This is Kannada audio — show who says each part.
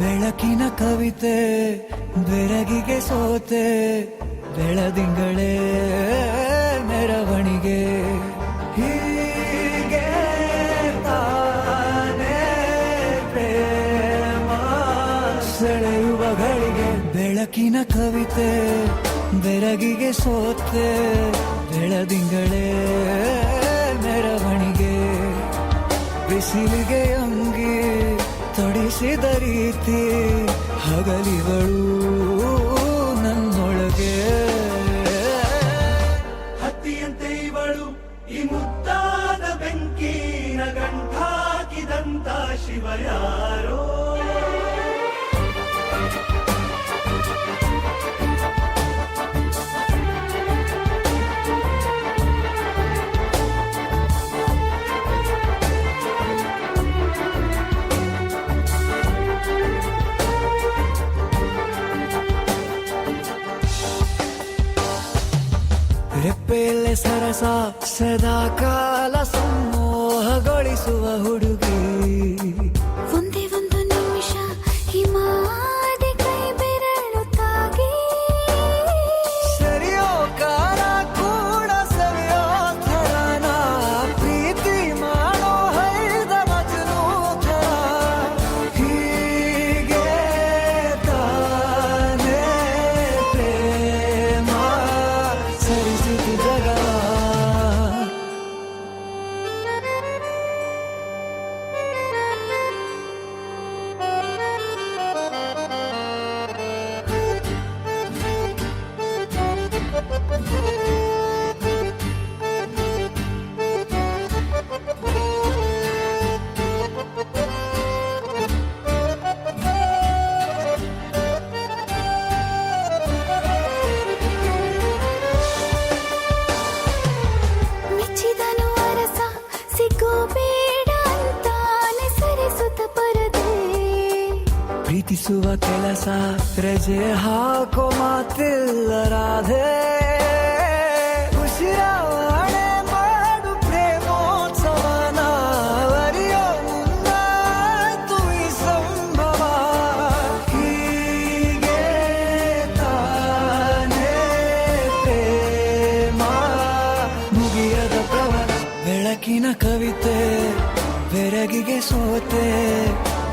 Speaker 1: ಬೆಳಕಿನ ಕವಿತೆ ಬೆಳಗಿಗೆ ಸೋತೆ, ಬೆಳದಿಂಗಳೇ ಮೆರವಣಿಗೆ. ಹೀಗೆ ತಾನೇ ಬೆಳಕಿನ ಕವಿತೆ, ಬೆರಗಿಗೆ ಸೋತೆ, ಬೆಳದಿಂಗಳೇ ಮೆರವಣಿಗೆ. ಬಿಸಿಲಿಗೆ ತೊಡಿಸಿದ ರೀತಿ ಹಗಲಿಗಳು ನನ್ನೊಳಗೆ.
Speaker 2: ಹತ್ತಿಯಂತೆ ಇವಳು ಈ ಮುದ್ದಾದ ಬೆಂಕಿನ ಗಂಟಾಕಿದಂತ ಶಿವ ಯಾರೋ
Speaker 1: ರೆಪ್ಪೆಯಲ್ಲೇ ಸರಸ ಸದಾ ಕಾಲ ಸಂಮೋಹಗೊಳಿಸುವ ಹುಡುಗಿ. ಪ್ರೀತಿಸುವ ಕೆಲಸ ರಜೆ ಹಾಕೋ ಮಾತಿಲ್ಲ ರಾಧೆ. ಉಸಿರಾವಣೆ ಮಾಡು ಪ್ರೇಮೋತ್ಸವನ ಅರಿಯೋ ಈ ಸಂಭವ. ಹೀಗೆ ಪ್ರೇಮ. ಮುಗಿಯದ ಪ್ರವರ, ಬೆಳಕಿನ ಕವಿತೆ, ಬೆರಗಿಗೆ ಸೋತೆ.